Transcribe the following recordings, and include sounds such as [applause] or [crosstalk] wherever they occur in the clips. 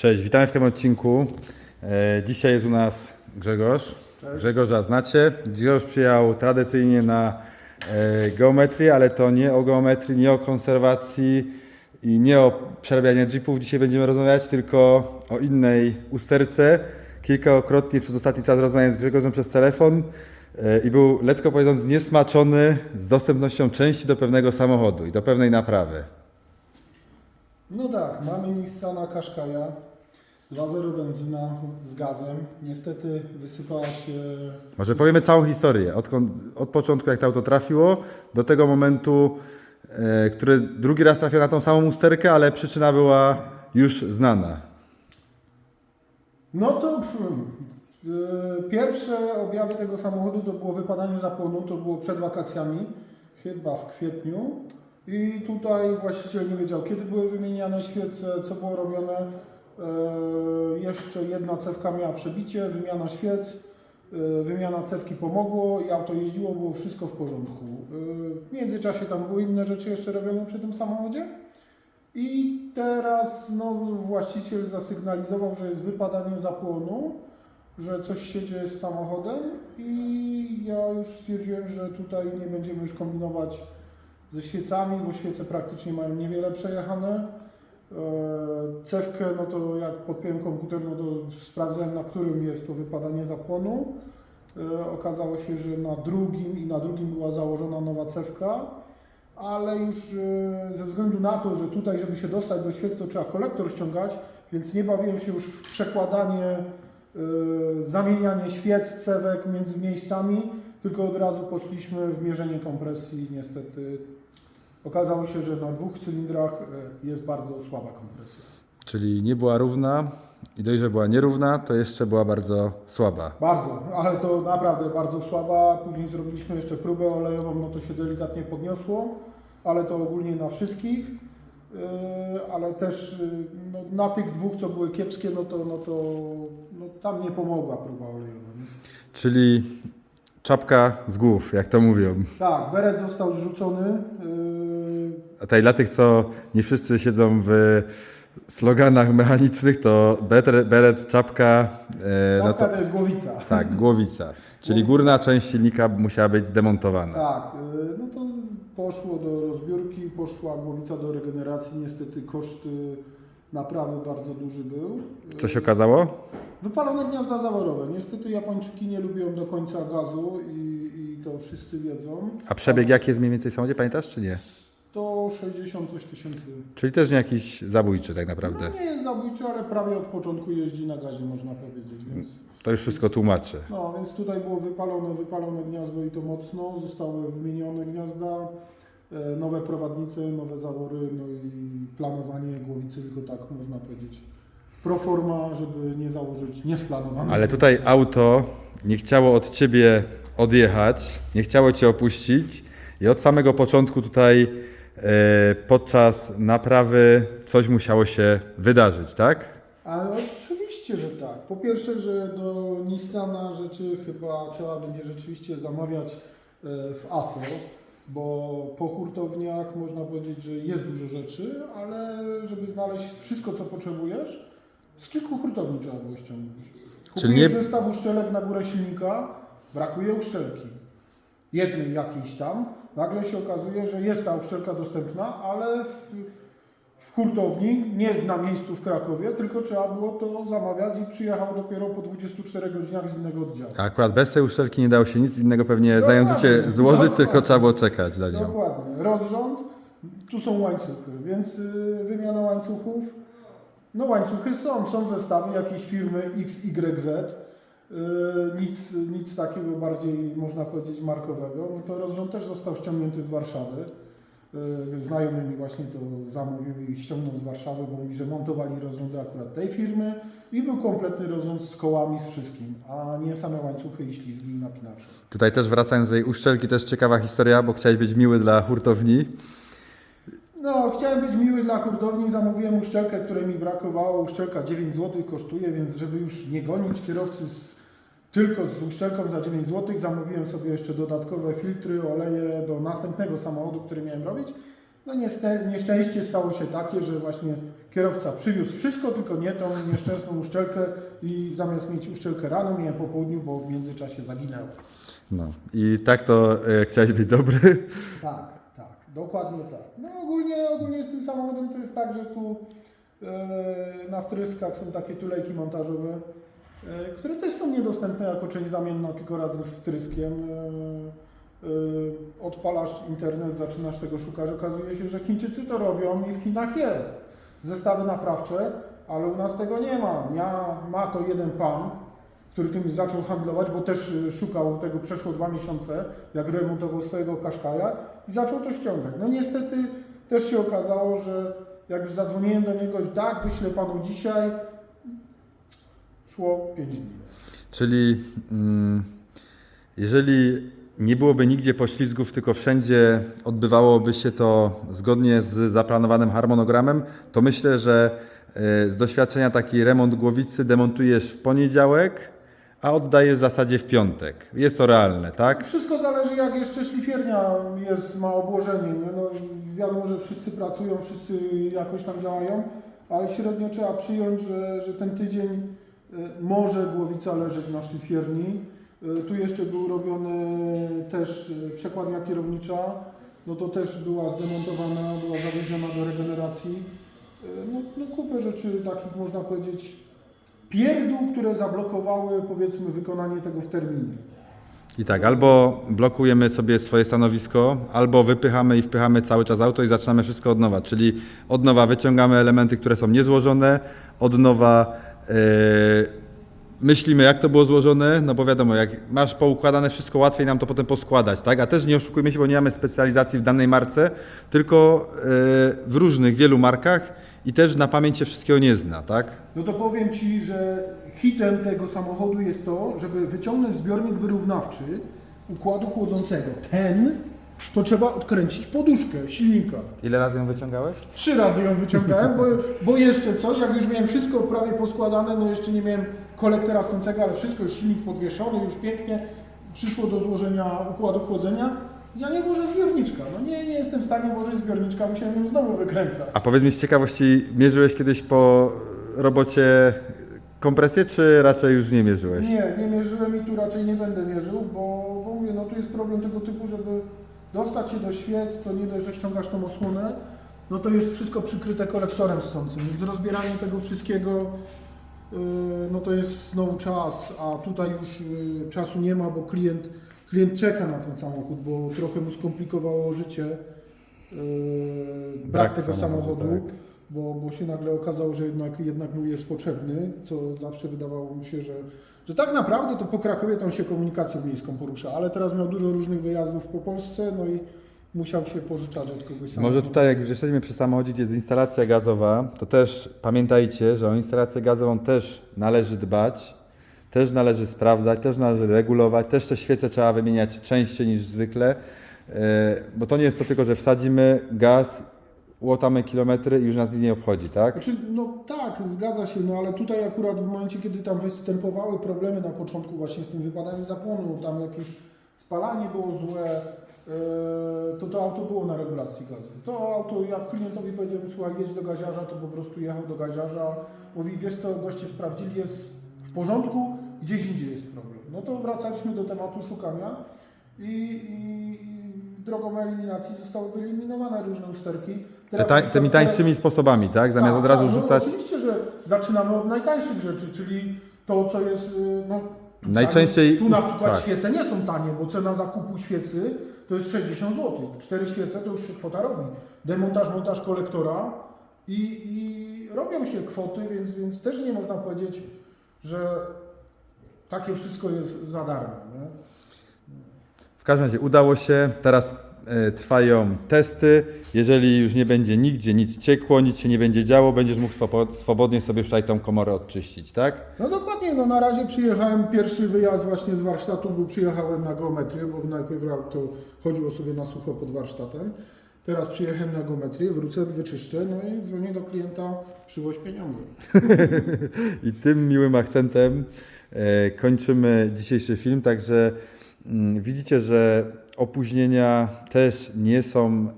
Cześć, witamy w tym odcinku. E, dzisiaj jest u nas Grzegorz. Grzegorza znacie. Grzegorz przyjechał tradycyjnie na e, geometrię, ale to nie o geometrii, nie o konserwacji i nie o przerabianiu jeepów dzisiaj będziemy rozmawiać, tylko o innej usterce. Kilkakrotnie przez ostatni czas rozmawiałem z Grzegorzem przez telefon e, i był, letko mówiąc, niesmaczony z dostępnością części do pewnego samochodu i do pewnej naprawy. No tak, mamy Nissana Qashqai'a 2.0 benzyna z gazem. Niestety wysypała się... Może powiemy całą historię, odkąd, od początku jak to auto trafiło, do tego momentu, e, który drugi raz trafił na tą samą usterkę, ale przyczyna była już znana. No to yy, pierwsze objawy tego samochodu to było wypadanie zapłonu, to było przed wakacjami, chyba w kwietniu. I tutaj właściciel nie wiedział, kiedy były wymieniane świece, co było robione. Yy, jeszcze jedna cewka miała przebicie, wymiana świec, yy, wymiana cewki pomogło i auto jeździło, było wszystko w porządku. Yy, w międzyczasie tam były inne rzeczy jeszcze robione przy tym samochodzie. I teraz znowu właściciel zasygnalizował, że jest wypadanie zapłonu, że coś się dzieje z samochodem i ja już stwierdziłem, że tutaj nie będziemy już kombinować ze świecami, bo świece praktycznie mają niewiele przejechane. Eee, Cewkę, no to jak podpiąłem komputer, no to sprawdzałem na którym jest to wypadanie zapłonu. Eee, Okazało się, że na drugim i na drugim była założona nowa cewka ale już e, ze względu na to, że tutaj, żeby się dostać do świetla, to trzeba kolektor ściągać, więc nie bawiłem się już w przekładanie, e, zamienianie świec, cewek między miejscami, tylko od razu poszliśmy w mierzenie kompresji. Niestety okazało się, że na dwóch cylindrach e, jest bardzo słaba kompresja. Czyli nie była równa i dość, że była nierówna, to jeszcze była bardzo słaba. Bardzo, ale to naprawdę bardzo słaba. Później zrobiliśmy jeszcze próbę olejową, no to się delikatnie podniosło, ale to ogólnie na wszystkich. Yy, ale też yy, no, na tych dwóch, co były kiepskie, no to, no to no, tam nie pomogła próba olejowa. Czyli czapka z głów, jak to mówią. Tak, beret został zrzucony. A tutaj dla tych, co nie wszyscy siedzą w sloganach mechanicznych, to beret, beret czapka, e, no czapka to to jest głowica. tak, głowica. Czyli górna część silnika musiała być zdemontowana. Tak, yy, no to poszło do rozbiórki, poszła głowica do regeneracji. Niestety koszty naprawy bardzo duży był. Co się okazało? Wypalone gniazda zaworowe. Niestety Japończyki nie lubią do końca gazu i, i to wszyscy wiedzą. A przebieg jaki jest mniej więcej w samochodzie, pamiętasz czy nie? 160 coś tysięcy. Czyli też nie jakiś zabójczy tak naprawdę. No nie jest zabójczy, ale prawie od początku jeździ na gazie, można powiedzieć. Więc, To już wszystko tłumaczy. no, więc tutaj było wypalone, wypalone gniazdo i to mocno. Zostały wymienione gniazda, e, nowe prowadnice, nowe zawory, no i planowanie głowicy, tylko tak można powiedzieć. Proforma, żeby nie założyć niesplanowanego. Ale tutaj auto nie chciało od ciebie odjechać, nie chciało cię opuścić i od samego początku tutaj podczas naprawy coś musiało się wydarzyć, tak? Ale oczywiście, że tak. Po pierwsze, że do Nissana rzeczy chyba trzeba będzie rzeczywiście zamawiać e, w ASO, bo po hurtowniach można powiedzieć, że jest dużo rzeczy, ale żeby znaleźć wszystko, co potrzebujesz, z kilku hurtowni trzeba było ściągnąć. Czyli Kupujesz nie- zestaw uszczelek na górę silnika, brakuje uszczelki. Jednej jakiejś tam. Nagle się okazuje, że jest ta uszczelka dostępna, ale w, w hurtowni, nie na miejscu w Krakowie, tylko trzeba było to zamawiać i przyjechał dopiero po 24 godzinach z innego oddziału. A akurat bez tej uszczelki nie dało się nic innego pewnie życie Dokładnie, złożyć, dokładnie. tylko trzeba było czekać na nią. Dokładnie. Rozrząd, tu są łańcuchy, więc y, wymiana łańcuchów. No łańcuchy są, są zestawy jakiejś firmy XYZ. Y, Nic, nic takiego bardziej, można powiedzieć, markowego. No to rozrząd też został ściągnięty z Warszawy. Y, Znajomy mi właśnie to zamówił i ściągnął z Warszawy, bo mówi, że montowali rozrządy akurat tej firmy i był kompletny rozrząd z kołami, z wszystkim, a nie same łańcuchy i ślizgi i napinacze. Tutaj też wracając do tej uszczelki, też ciekawa historia, bo chciałeś być miły dla hurtowni. No, chciałem być miły dla hurtowni, zamówiłem uszczelkę, której mi brakowało. Uszczelka 9 zł kosztuje, więc żeby już nie gonić kierowcy z, tylko z uszczelką za 9 zł, zamówiłem sobie jeszcze dodatkowe filtry, oleje do następnego samochodu, który miałem robić. No niestety, nieszczęście stało się takie, że właśnie kierowca przywiózł wszystko, tylko nie tą nieszczęsną uszczelkę i zamiast mieć uszczelkę rano, miałem po południu, bo w międzyczasie zaginęło. No i tak to e, chciałeś być dobry. Tak, tak, dokładnie tak. No ogólnie, ogólnie z tym samochodem to jest tak, że tu e, na wtryskach są takie tulejki montażowe, które też są niedostępne jako część zamienna, tylko razem z wtryskiem. E, e, odpalasz internet, zaczynasz tego szukać, okazuje się, że Chińczycy to robią i w Chinach jest. Zestawy naprawcze, ale u nas tego nie ma. Mia, ma to jeden pan, który tym zaczął handlować, bo też szukał tego, przeszło dwa miesiące, jak remontował swojego Qashqai'a i zaczął to ściągać. No niestety też się okazało, że jak już zadzwoniłem do niego, tak, wyślę panu dzisiaj, szło 5 dni. Czyli mm, jeżeli nie byłoby nigdzie poślizgów, tylko wszędzie odbywałoby się to zgodnie z zaplanowanym harmonogramem, to myślę, że e, z doświadczenia taki remont głowicy demontujesz w poniedziałek, a oddajesz w zasadzie w piątek. Jest to realne, tak? Wszystko zależy jak jeszcze szlifiernia jest, ma obłożenie. Nie? No, wiadomo, że wszyscy pracują, wszyscy jakoś tam działają, ale średnio trzeba przyjąć, że, że ten tydzień y, może głowica leżeć na szlifierni. Y, Tu jeszcze był robiony też y, przekładnia kierownicza, no to też była zdemontowana, była zawieziona do regeneracji. No, no kupę rzeczy takich można powiedzieć pierdół, które zablokowały powiedzmy wykonanie tego w terminie. I tak, albo blokujemy sobie swoje stanowisko, albo wypychamy i wpychamy cały czas auto i zaczynamy wszystko od nowa. Czyli od nowa wyciągamy elementy, które są niezłożone, od nowa e, myślimy, jak to było złożone, no bo wiadomo, jak masz poukładane wszystko, łatwiej nam to potem poskładać, tak? A też nie oszukujmy się, bo nie mamy specjalizacji w danej marce, tylko e, w różnych, wielu markach i też na pamięć się wszystkiego nie zna, tak? No to powiem Ci, że hitem tego samochodu jest to, żeby wyciągnąć zbiornik wyrównawczy układu chłodzącego. Ten to trzeba odkręcić poduszkę silnika. Ile razy ją wyciągałeś? Trzy razy ją wyciągałem, bo, bo jeszcze coś, jak już miałem wszystko prawie poskładane, no jeszcze nie miałem kolektora sącego, ale wszystko już silnik podwieszony, już pięknie. Przyszło do złożenia układu chłodzenia. Ja nie włożę zbiorniczka. No nie, nie jestem w stanie włożyć zbiorniczka, musiałem ją znowu wykręcać. A powiedz mi z ciekawości, mierzyłeś kiedyś po robocie kompresję, czy raczej już nie mierzyłeś? Nie, nie mierzyłem i tu raczej nie będę mierzył, bo, bo mówię, no tu jest problem tego typu, żeby dostać się do świec, to nie dość, że ściągasz tą osłonę, no to jest wszystko przykryte kolektorem ssącym, więc rozbieranie tego wszystkiego, yy, no to jest znowu czas, a tutaj już yy, czasu nie ma, bo klient, klient czeka na ten samochód, bo trochę mu skomplikowało życie yy, brak, Brak tego samochodu, samochodu tak. Bo, bo się nagle okazało, że jednak, jednak mu jest potrzebny, co zawsze wydawało mu się, że, że tak naprawdę to po Krakowie tą się komunikacją miejską porusza, ale teraz miał dużo różnych wyjazdów po Polsce, no i musiał się pożyczać od kogoś Może tutaj, jak już jesteśmy przy samochodzie, gdzie jest instalacja gazowa, to też pamiętajcie, że o instalację gazową też należy dbać, też należy sprawdzać, też należy regulować, też te świece trzeba wymieniać częściej niż zwykle, e, bo to nie jest to tylko, że wsadzimy gaz, łotamy kilometry i już nas nie obchodzi, tak? Znaczy, no tak, zgadza się, no ale tutaj akurat w momencie, kiedy tam występowały problemy na początku właśnie z tym wypadaniem zapłonu, tam jakieś spalanie było złe, e, to to auto było na regulacji gazu. To auto, jak klientowi powiedziałem, słuchaj, jedź do gaziarza, to po prostu jechał do gaziarza, mówi, wiesz co, goście sprawdzili, jest w porządku, gdzieś indziej jest problem. No to wracaliśmy do tematu szukania i, i drogą eliminacji zostały wyeliminowane różne usterki. Te, ta, tymi tańszymi sposobami, tak? Zamiast tak, od razu tak, no rzucać. oczywiście, że zaczynamy od najtańszych rzeczy, czyli to, co jest. y, No, Najczęściej- Tu na przykład tak. świece nie są tanie, bo cena zakupu świecy to jest 60 zł. Cztery świece to już się kwota robi. Demontaż, montaż kolektora i, i robią się kwoty, więc, więc też nie można powiedzieć, że takie wszystko jest za darmo. Nie? W każdym razie udało się, teraz e, trwają testy. Jeżeli już nie będzie nigdzie nic ciekło, nic się nie będzie działo, będziesz mógł swobo- swobodnie sobie tutaj tą komorę odczyścić, tak? No dokładnie, no na razie przyjechałem, pierwszy wyjazd właśnie z warsztatu był, przyjechałem na geometrię, bo najpierw to chodziło sobie na sucho pod warsztatem. Teraz przyjechałem na geometrię, wrócę, wyczyszczę, no i dzwonię do klienta, przywoź pieniądze. [laughs] I tym miłym akcentem e, kończymy dzisiejszy film. Także widzicie, że opóźnienia też nie są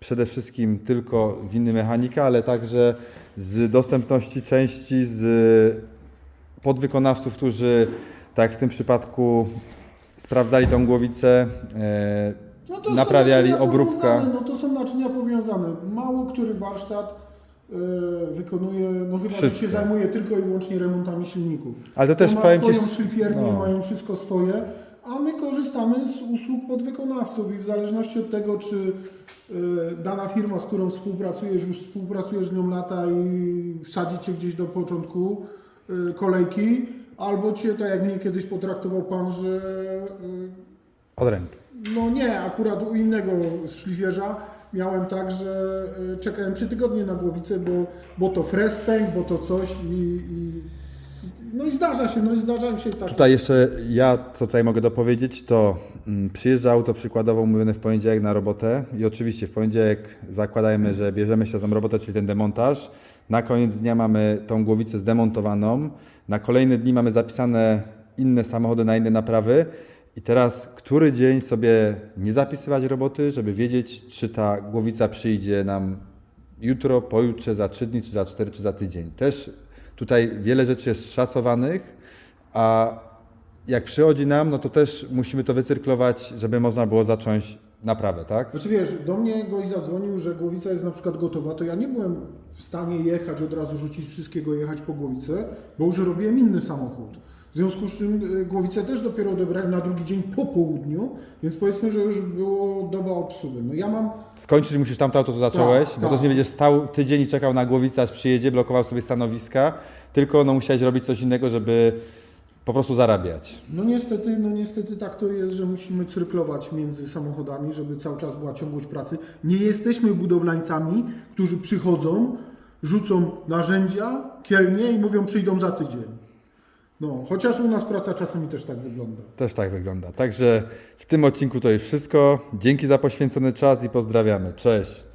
przede wszystkim tylko winy mechanika, ale także z dostępności części, z podwykonawców, którzy tak w tym przypadku sprawdzali tą głowicę, e, No to naprawiali obróbka. No to są naczynia powiązane. Mało który warsztat e, wykonuje, no chyba że się zajmuje tylko i wyłącznie remontami silników. Ale to też ma powiem Ci, swoją szlifiernię, no. mają wszystko swoje, a my korzystamy z usług podwykonawców i w zależności od tego, czy e, dana firma, z którą współpracujesz, już współpracujesz z nią lata i wsadzi Cię gdzieś do początku e, kolejki, albo Cię, tak jak mnie kiedyś potraktował Pan, że e, od ręki. no nie, akurat u innego szlifierza miałem tak, że czekałem trzy tygodnie na głowicę, bo, bo to fres pęk, bo to coś i, i no i zdarza się, no i zdarzają się tak. Tutaj jeszcze ja, co tutaj mogę dopowiedzieć, to mm, przyjeżdża auto przykładowo mówione w poniedziałek na robotę i oczywiście w poniedziałek zakładajmy, że bierzemy się za tą robotę, czyli ten demontaż. Na koniec dnia mamy tą głowicę zdemontowaną. Na kolejne dni mamy zapisane inne samochody na inne naprawy. I teraz, który dzień sobie nie zapisywać roboty, żeby wiedzieć, czy ta głowica przyjdzie nam jutro, pojutrze, za trzy dni, czy za cztery, czy za tydzień. Też tutaj wiele rzeczy jest szacowanych, a jak przychodzi nam, no to też musimy to wycyrklować, żeby można było zacząć naprawę, tak? Znaczy wiesz, do mnie gość zadzwonił, że głowica jest na przykład gotowa, to ja nie byłem w stanie jechać, od razu rzucić wszystkiego, jechać po głowicę, bo już robiłem inny samochód. W związku z czym y, głowicę też dopiero odebrałem na drugi dzień po południu, więc powiedzmy, że już było doba obsługi. No ja mam Skończyć musisz tamto auto, co zacząłeś, Tak, bo tak. też nie będziesz stał tydzień i czekał na głowicę, aż przyjedzie, blokował sobie stanowiska, tylko no musiałeś robić coś innego, żeby po prostu zarabiać. No niestety, no niestety tak to jest, że musimy cyrklować między samochodami, żeby cały czas była ciągłość pracy. Nie jesteśmy budowlańcami, którzy przychodzą, rzucą narzędzia, kielnie i mówią przyjdą za tydzień. No, chociaż u nas praca czasami też tak wygląda. Też tak wygląda. Także w tym odcinku to już wszystko. Dzięki za poświęcony czas i pozdrawiamy. Cześć.